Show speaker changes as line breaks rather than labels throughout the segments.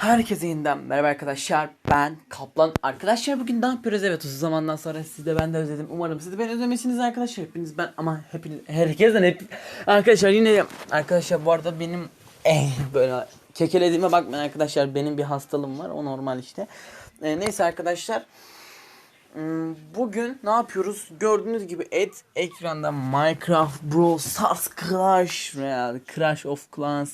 Herkese yeniden merhaba arkadaşlar. Ben Kaplan. Arkadaşlar bugün ne yapıyoruz? Evet uzun zamandan sonra siz de ben de özledim. Umarım siz de beni özlemişsiniz arkadaşlar. Hepiniz ben ama hepiniz herkesten hep Arkadaşlar yine arkadaşlar bu arada benim eh, böyle kekelediğime bakmayın arkadaşlar. Benim bir hastalığım var. O normal işte. Eh, Neyse arkadaşlar. Hmm, Bugün ne yapıyoruz? Gördüğünüz gibi et ekranda Minecraft Brawl Stars Clash Royale Clash of Clans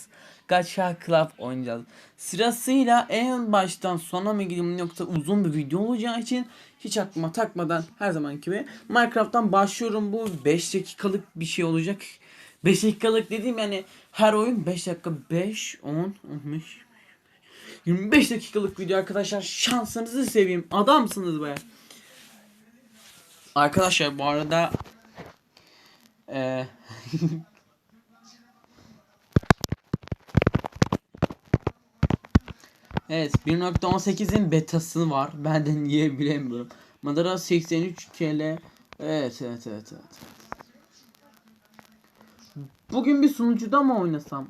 Gacha Club oynayacağız. Sırasıyla en baştan sona mı gidelim yoksa uzun bir video olacağı için hiç aklıma takmadan her zaman gibi Minecraft'tan başlıyorum. Bu 5 dakikalık bir şey olacak. 5 dakikalık dediğim yani her oyun 5 dakika 5 10 15 25 dakikalık video arkadaşlar. Şansınızı seveyim. Adamsınız be. Arkadaşlar bu arada eee Evet 1.18'in betası var. Ben de niye bilemiyorum. Madara 83 TL. Evet evet evet evet. Bugün bir sunucuda mı oynasam?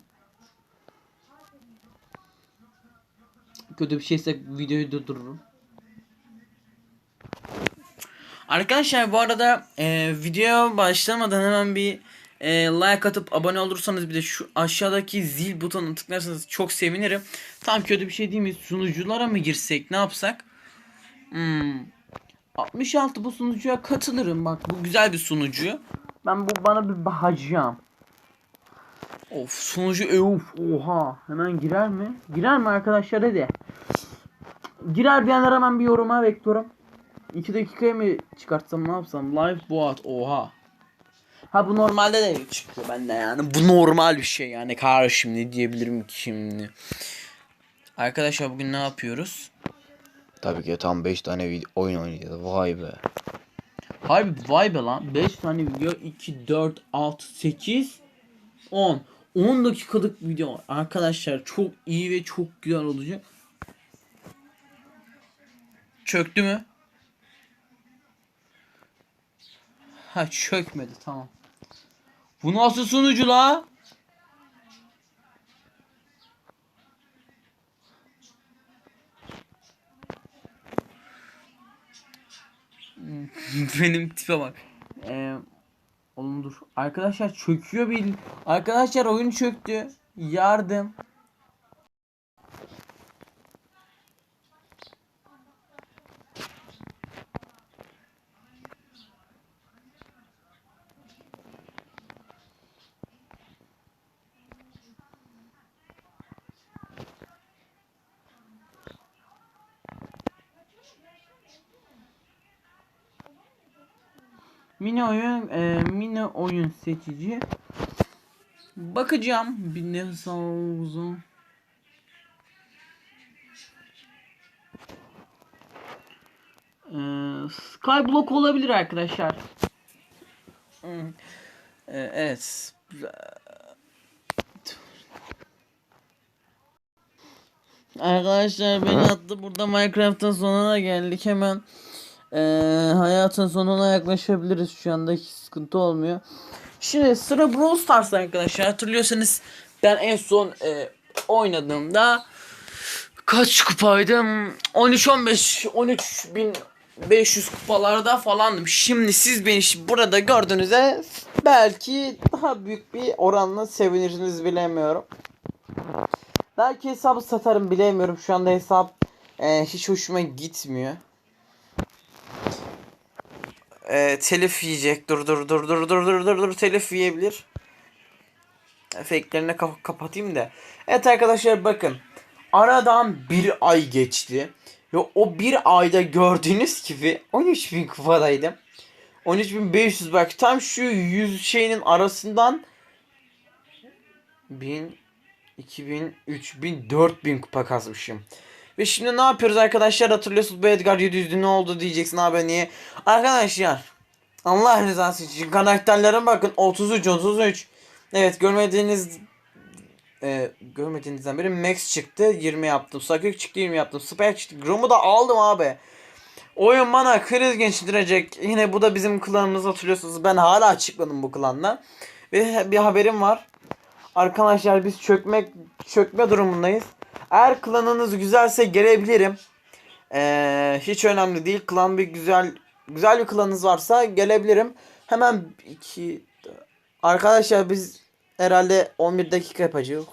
Kötü bir şeyse videoyu durdururum. Arkadaşlar bu arada e, video başlamadan hemen bir e, like atıp abone olursanız bir de şu aşağıdaki zil butonuna tıklarsanız çok sevinirim. Tam kötü bir şey değil mi? Sunuculara mı girsek ne yapsak? Hmm. 66 bu sunucuya katılırım bak bu güzel bir sunucu. Ben bu bana bir bakacağım. Of sunucu e, of oha hemen girer mi? Girer mi arkadaşlar hadi. Girer diyenler hemen bir yoruma bekliyorum. 2 dakikaya mı çıkartsam ne yapsam? Live boat oha. Ha bu normalde de çıkıyor bende yani. Bu normal bir şey yani. Karşım ne diyebilirim ki şimdi. Arkadaşlar bugün ne yapıyoruz?
Tabii ki tam 5 tane video oyun oynayacağız. Vay be.
Harbi vay be lan. 5 tane video 2, 4, 6, 8, 10. 10 dakikalık video. Arkadaşlar çok iyi ve çok güzel olacak. Çöktü mü? Ha çökmedi tamam. Bu nasıl sunucu la? Benim tipe bak. Ee, oğlum dur. Arkadaşlar çöküyor bir. Arkadaşlar oyun çöktü. Yardım. Mini oyun e, mini oyun seçici. Bakacağım bir ne sağ olsun. Ee, Skyblock olabilir arkadaşlar. Hmm. Ee, evet. Arkadaşlar beni attı burada Minecraft'ın sonuna geldik hemen ee, hayatın sonuna yaklaşabiliriz şu anda hiç sıkıntı olmuyor. Şimdi sıra Brawl Stars arkadaşlar hatırlıyorsanız ben en son e, oynadığımda kaç kupaydım 13 15 13 bin 500 kupalarda falandım. Şimdi siz beni burada gördüğünüzde belki daha büyük bir oranla sevinirsiniz bilemiyorum. Belki hesabı satarım bilemiyorum. Şu anda hesap e, hiç hoşuma gitmiyor. E, telif yiyecek. Dur dur dur dur dur dur dur dur telif yiyebilir. Fake'lerini kap- kapatayım da. Evet arkadaşlar bakın. Aradan bir ay geçti. Ve o bir ayda gördüğünüz gibi 13.000 kupadaydım. 13.500 bak tam şu 100 şeyinin arasından 1000 2000 3000 4000 kupa kasmışım. Ve şimdi ne yapıyoruz arkadaşlar hatırlıyorsunuz bu Edgar 700'lü ne oldu diyeceksin abi niye? Arkadaşlar Allah rızası için karakterlere bakın 33 33. Evet görmediğiniz e, görmediğinizden beri Max çıktı 20 yaptım. Sakök çıktı 20 yaptım. Spike çıktı. Grom'u da aldım abi. Oyun bana kriz geçirecek. Yine bu da bizim klanımız hatırlıyorsunuz. Ben hala çıkmadım bu klandan. Ve bir haberim var. Arkadaşlar biz çökmek çökme durumundayız. Eğer klanınız güzelse gelebilirim. Ee, hiç önemli değil. Klan bir güzel güzel bir klanınız varsa gelebilirim. Hemen iki arkadaşlar biz herhalde 11 dakika yapacağız.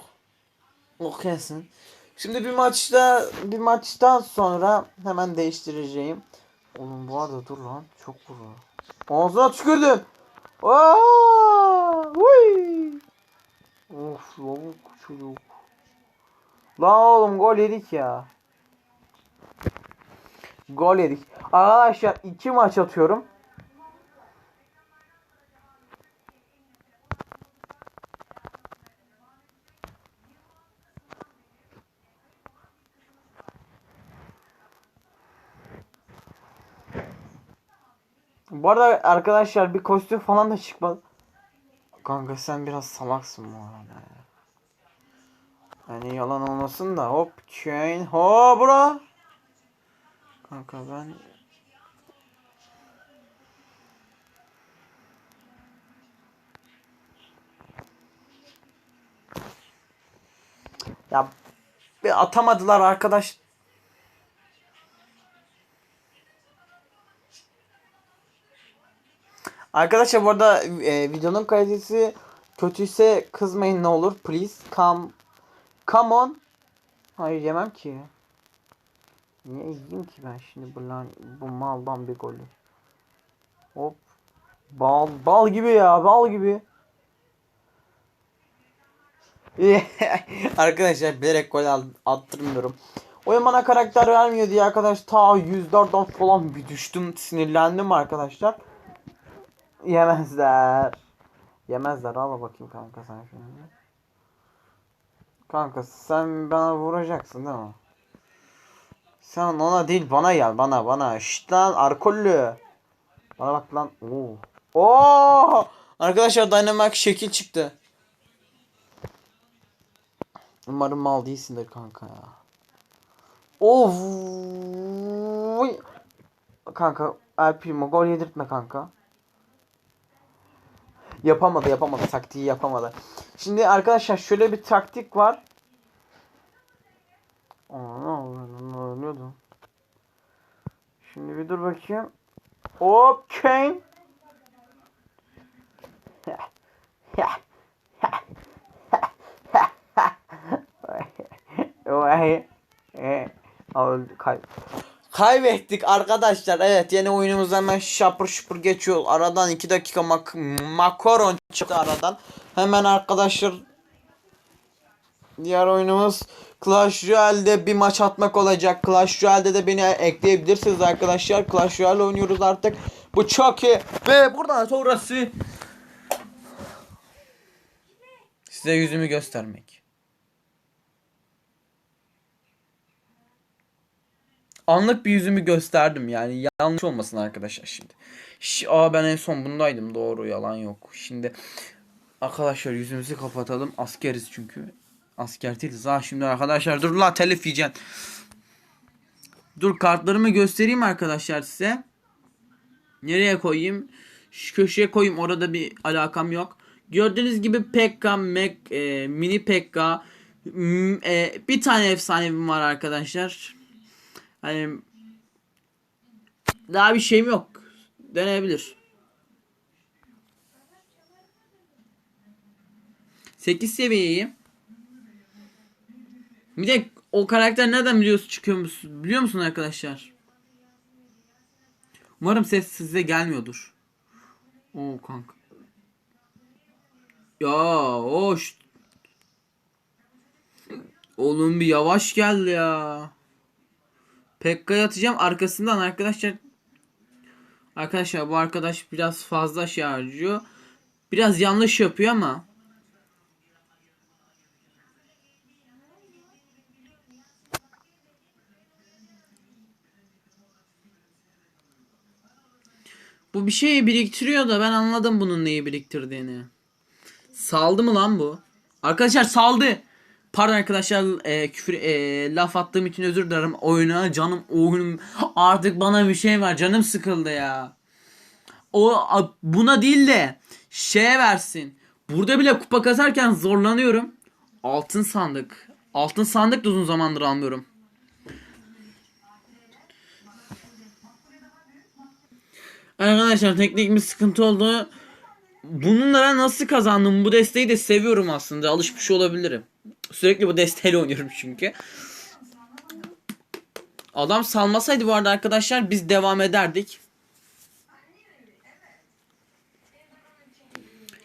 O kesin. Şimdi bir maçta bir maçtan sonra hemen değiştireceğim. Oğlum bu arada dur lan çok vuruyor. Ağzına tükürdüm. Aa! Huy! Of lavuk çocuk. Lan oğlum gol yedik ya. Gol yedik. Arkadaşlar iki maç atıyorum. Bu arada arkadaşlar bir kostüm falan da çıkmadı. Kanka sen biraz salaksın bu arada ya. Yani yalan olmasın da hop chain ho bro. Kanka ben Ya bir atamadılar arkadaş. Arkadaşlar bu arada e, videonun kalitesi kötüyse kızmayın ne olur please come come on Hayır yemem ki Niye yiyeyim ki ben şimdi bu lan bu maldan bir golü Hop Bal bal gibi ya bal gibi Arkadaşlar bilerek gol attırmıyorum Oyun bana karakter vermiyor diye arkadaş ta 104'dan falan bir düştüm sinirlendim arkadaşlar Yemezler. Yemezler. Al bakayım kanka sen şunu. Kanka sen bana vuracaksın değil mi? Sen ona değil bana gel bana bana. Şşt lan arkollü. Bana bak lan. Oo. Oo! Arkadaşlar Dynamax şekil çıktı. Umarım mal değilsindir kanka ya. Of. Kanka El Primo gol yedirtme kanka. Yapamadı yapamadı taktiği yapamadı. Şimdi arkadaşlar şöyle bir taktik var. Oluyordu? Şimdi bir dur bakayım. Hop chain. Vay. Eh, öldü, kay- Kaybettik arkadaşlar. Evet yeni oyunumuz hemen şapır şupur geçiyor. Aradan 2 dakika mak makaron çıktı aradan. Hemen arkadaşlar diğer oyunumuz Clash Royale'de bir maç atmak olacak. Clash Royale'de de beni ekleyebilirsiniz arkadaşlar. Clash Royale oynuyoruz artık. Bu çok iyi. Ve buradan sonrası size yüzümü göstermek. Anlık bir yüzümü gösterdim yani yanlış olmasın arkadaşlar şimdi. Ş Aa ben en son bundaydım doğru yalan yok. Şimdi arkadaşlar yüzümüzü kapatalım askeriz çünkü. Asker değiliz ha şimdi arkadaşlar dur la telif yiyeceksin. Dur kartlarımı göstereyim arkadaşlar size. Nereye koyayım? Şu köşeye koyayım orada bir alakam yok. Gördüğünüz gibi Pekka, Mac, e, Mini Pekka, e, bir tane efsanevim var arkadaşlar. Hani daha bir şeyim yok. Deneyebilir. 8 seviyeyim. Bir de o karakter nereden biliyorsun çıkıyor musun? Biliyor musun arkadaşlar? Umarım ses size gelmiyordur. Oo kanka. Ya hoş. Oğlum bir yavaş geldi ya. Pekka'ya atacağım arkasından arkadaşlar. Arkadaşlar bu arkadaş biraz fazla şey harcıyor. Biraz yanlış yapıyor ama. Bu bir şeyi biriktiriyor da ben anladım bunun neyi biriktirdiğini. Saldı mı lan bu? Arkadaşlar saldı. Pardon arkadaşlar e, küfür e, laf attığım için özür dilerim. Oyuna canım oyunum artık bana bir şey var. Canım sıkıldı ya. O a- buna değil de şeye versin. Burada bile kupa kasarken zorlanıyorum. Altın sandık. Altın sandık da uzun zamandır almıyorum. Arkadaşlar teknik bir sıkıntı oldu. Bununla ben nasıl kazandım? Bu desteği de seviyorum aslında. Alışmış olabilirim. Sürekli bu desteğiyle oynuyorum çünkü. Adam salmasaydı bu arada arkadaşlar biz devam ederdik.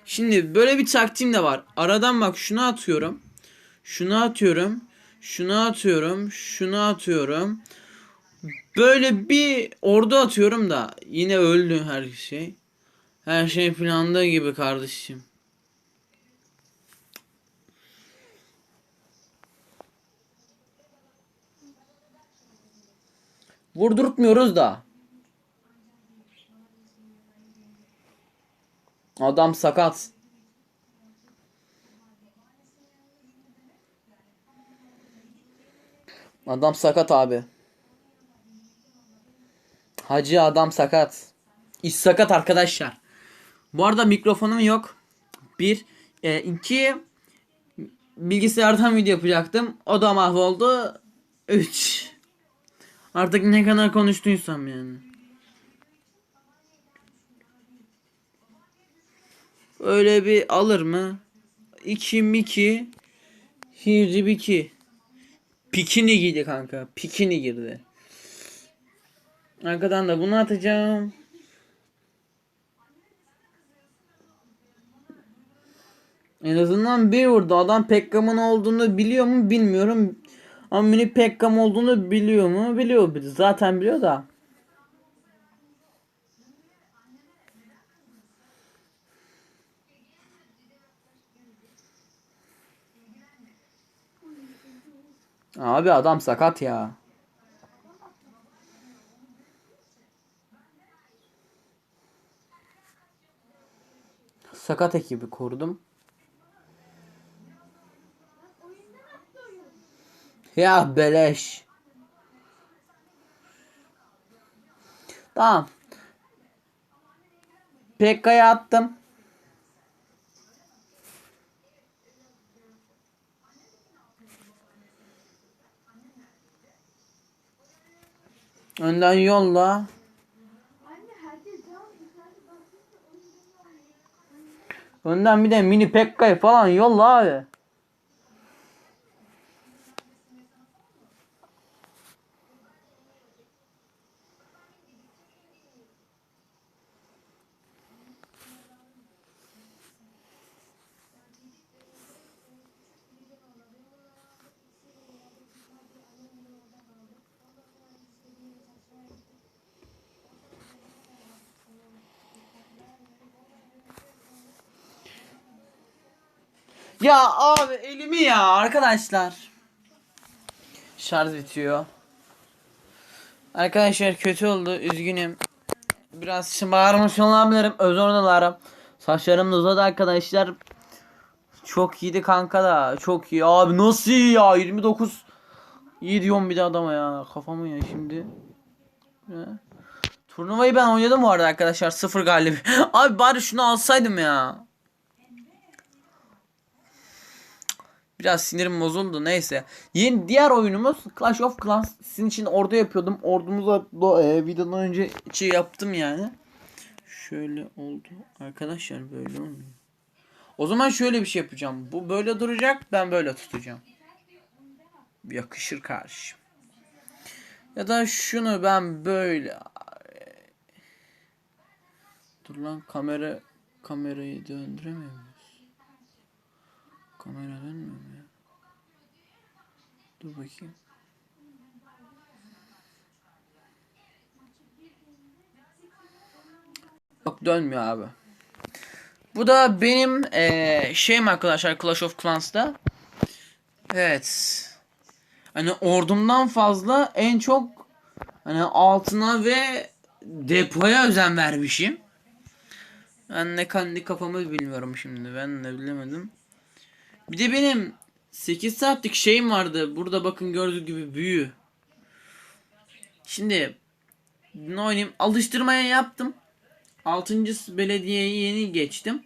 Şimdi böyle bir taktiğim de var. Aradan bak şunu atıyorum. Şunu atıyorum. Şunu atıyorum. Şunu atıyorum. Böyle bir ordu atıyorum da yine öldü her şey. Her şey planladığı gibi kardeşim. Vurdurtmuyoruz da. Adam sakat. Adam sakat abi. Hacı adam sakat. İş sakat arkadaşlar. Bu arada mikrofonum yok. Bir. E, iki. Bilgisayardan video yapacaktım. O da mahvoldu. Üç. Artık ne kadar konuştuysam yani. Öyle bir alır mı? 2 miki. Hirci biki. Pikini giydi kanka. Pikini girdi. Arkadan da bunu atacağım. En azından bir vurdu. Adam Pekka'mın olduğunu biliyor mu bilmiyorum. Ama mini Pekka'm olduğunu biliyor mu? Biliyor. Zaten biliyor da. Abi adam sakat ya. Sakat ekibi kurdum. Ya beleş. Tamam. Pekka'ya attım. Önden yolla. Önden bir de mini Pekka'yı falan yolla abi. Ya abi elimi ya arkadaşlar. Şarj bitiyor. Arkadaşlar kötü oldu üzgünüm. Biraz şımarmış olabilirim özür dilerim. Saçlarım da uzadı arkadaşlar. Çok iyiydi kanka da çok iyi abi nasıl iyi ya 29 İyi diyorum bir de adama ya kafamı ya şimdi. Ya. Turnuvayı ben oynadım bu arada arkadaşlar sıfır galip. Abi bari şunu alsaydım ya. Biraz sinirim bozuldu neyse. Yeni diğer oyunumuz Clash of Clans. Sizin için ordu yapıyordum. Ordumuza do, e, videodan önce şey yaptım yani. Şöyle oldu. Arkadaşlar böyle olmuyor. O zaman şöyle bir şey yapacağım. Bu böyle duracak. Ben böyle tutacağım. Yakışır kardeşim. Ya da şunu ben böyle Dur lan kamera kamerayı döndüremiyor muyuz? Kamera dönmüyor mu ya? Dur bakayım. Yok dönmüyor abi. Bu da benim eee şeyim arkadaşlar Clash of Clans'ta. Evet. Hani ordumdan fazla en çok hani altına ve depoya özen vermişim. Ben ne kendi kafamı bilmiyorum şimdi. Ben de bilemedim. Bir de benim 8 saatlik şeyim vardı. Burada bakın gördüğünüz gibi büyü. Şimdi ne oynayayım? Alıştırmaya yaptım. 6. belediyeye yeni geçtim.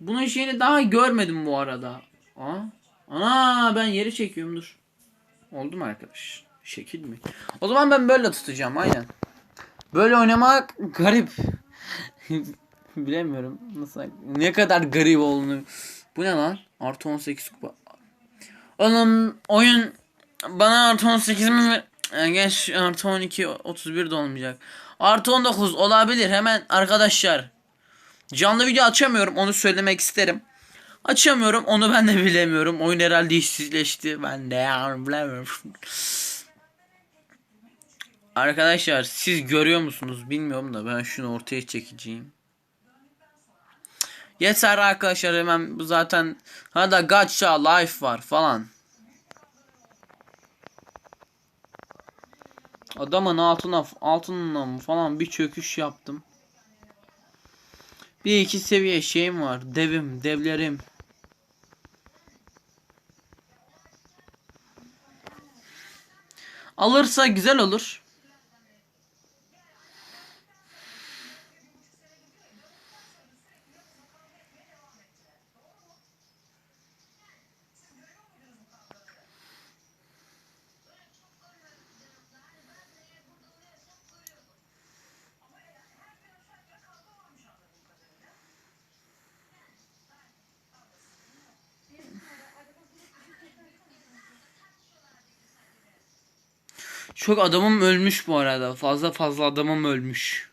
Bunun şeyini daha görmedim bu arada. Aa, Ana ben yeri çekiyorum dur. Oldu mu arkadaş? Şekil mi? O zaman ben böyle tutacağım aynen. Böyle oynamak garip. Bilemiyorum nasıl ne kadar garip olduğunu. Bu ne lan? Artı 18 kupa. Oğlum oyun bana artı 18 mi? ver- E, Geç artı 12 31 de olmayacak. Artı 19 olabilir hemen arkadaşlar. Canlı video açamıyorum onu söylemek isterim. Açamıyorum onu ben de bilemiyorum. Oyun herhalde işsizleşti. Ben de yani bilemiyorum. Arkadaşlar siz görüyor musunuz bilmiyorum da ben şunu ortaya çekeceğim. Yeter arkadaşlar hemen bu zaten hada gacha life var falan. Adamın altına altına falan bir çöküş yaptım. Bir iki seviye şeyim var. Devim, devlerim. Alırsa güzel olur. Çok adamım ölmüş bu arada. Fazla fazla adamım ölmüş.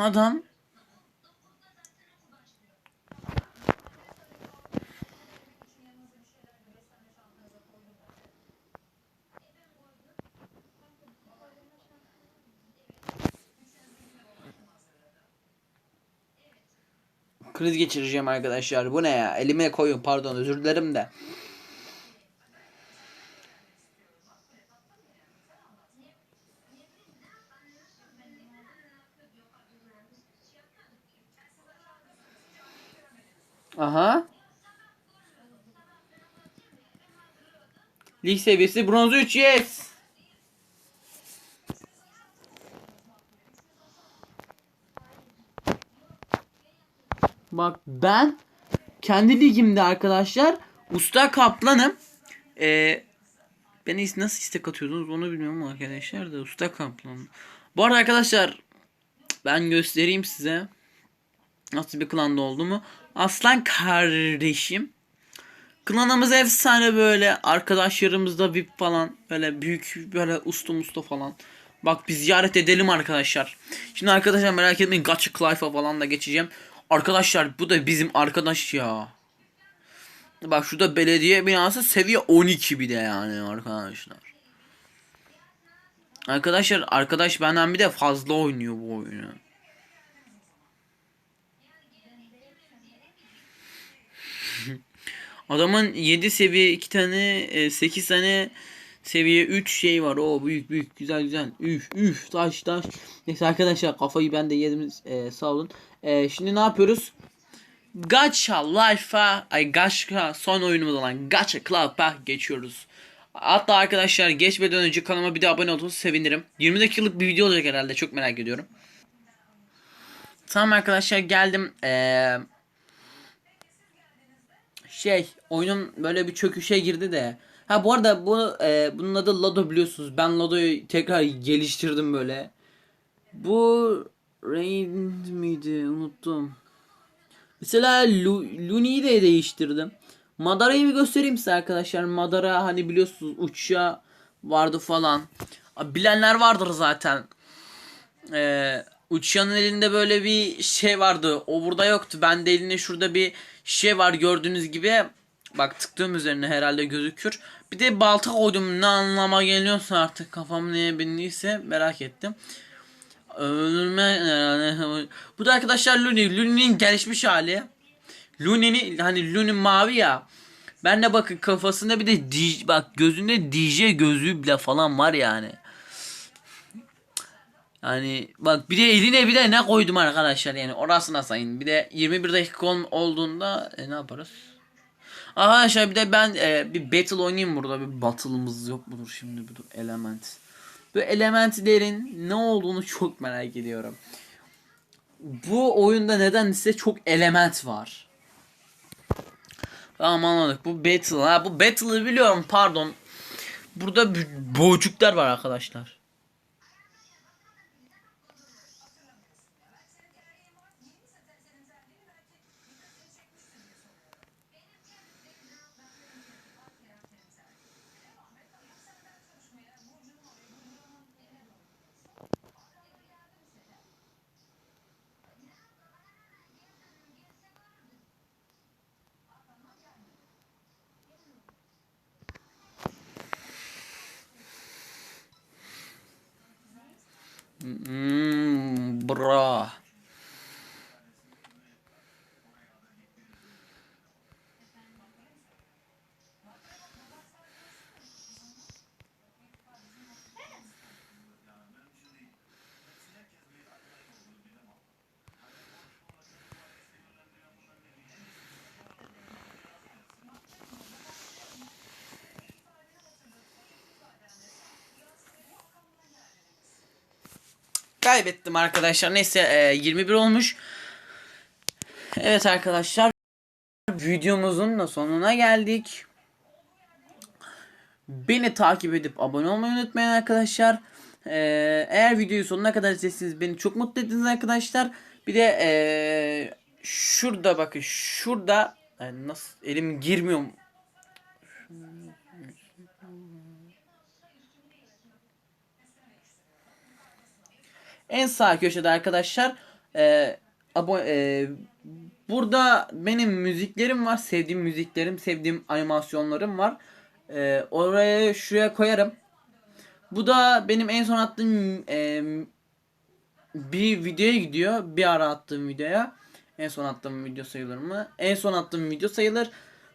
Adam Kriz geçireceğim arkadaşlar. Bu ne ya? Elime koyun pardon özür dilerim de. Aha. Lig seviyesi bronz 3 yes. Bak ben kendi ligimde arkadaşlar usta kaplanım. Ee, beni nasıl istek atıyordunuz onu bilmiyorum arkadaşlar da usta kaplanım. Bu arada arkadaşlar ben göstereyim size nasıl bir klanda olduğumu. Aslan kardeşim. Klanımız efsane böyle. Arkadaşlarımız da VIP falan. Böyle büyük böyle usta musta falan. Bak bir ziyaret edelim arkadaşlar. Şimdi arkadaşlar merak etmeyin. Gacha Clive'a falan da geçeceğim. Arkadaşlar bu da bizim arkadaş ya. Bak şurada belediye binası seviye 12 bir de yani arkadaşlar. Arkadaşlar arkadaş benden bir de fazla oynuyor bu oyunu. Adamın 7 seviye 2 tane 8 tane seviye 3 şey var. O büyük büyük güzel güzel. Üf üf taş taş. Neyse arkadaşlar kafayı ben de yedim e, sağ olun. E, şimdi ne yapıyoruz? Gacha Life'a ay Gacha son oyunumuz olan Gacha Club'a geçiyoruz. Hatta arkadaşlar geçmeden önce kanalıma bir de abone olursanız sevinirim. 20 dakikalık bir video olacak herhalde çok merak ediyorum. Tamam arkadaşlar geldim. Eee şey oyunun böyle bir çöküşe girdi de. Ha bu arada bu e, bunun adı Lodo biliyorsunuz. Ben Lodo'yu tekrar geliştirdim böyle. Bu Rain miydi? Unuttum. Mesela Lu Luni'yi de değiştirdim. Madara'yı bir göstereyim size arkadaşlar. Madara hani biliyorsunuz uçağı vardı falan. Bilenler vardır zaten. Ee, Uçyan'ın elinde böyle bir şey vardı. O burada yoktu. Ben de elinde şurada bir şey var gördüğünüz gibi. Bak tıktığım üzerine herhalde gözükür. Bir de balta koydum. Ne anlama geliyorsa artık kafam neye bindiyse merak ettim. Ölme Bu da arkadaşlar Luni. Luni'nin gelişmiş hali. Looney'nin hani Looney mavi ya. Ben de bakın kafasında bir de DJ, bak gözünde DJ gözlüğü bile falan var yani. Yani bak bir de eline bir de ne koydum arkadaşlar yani orasına sayın. Bir de 21 dakika ol- olduğunda e, ne yaparız? Arkadaşlar bir de ben e, bir battle oynayayım burada. Bir battle'ımız yok mudur şimdi bu element. Bu elementlerin ne olduğunu çok merak ediyorum. Bu oyunda nedense çok element var. Tamam anladık. Bu battle. Ha bu battle'ı biliyorum pardon. Burada b- boğcuklar var arkadaşlar. Hmm, Kaybettim arkadaşlar. Neyse e, 21 olmuş. Evet arkadaşlar. Videomuzun da sonuna geldik. Beni takip edip abone olmayı unutmayın arkadaşlar. E, eğer videoyu sonuna kadar izlediyseniz beni çok mutlu ettiniz arkadaşlar. Bir de e, şurada bakın şurada e, nasıl elim girmiyor En sağ köşede arkadaşlar e, abo- e, burada benim müziklerim var. Sevdiğim müziklerim, sevdiğim animasyonlarım var. E, oraya şuraya koyarım. Bu da benim en son attığım e, bir videoya gidiyor. Bir ara attığım videoya. En son attığım video sayılır mı? En son attığım video sayılır.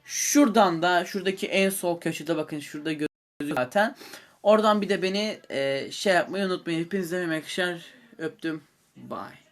Şuradan da şuradaki en sol köşede bakın şurada gözüküyor zaten. Oradan bir de beni e, şey yapmayı unutmayın. Hepinize arkadaşlar öptüm. Bye.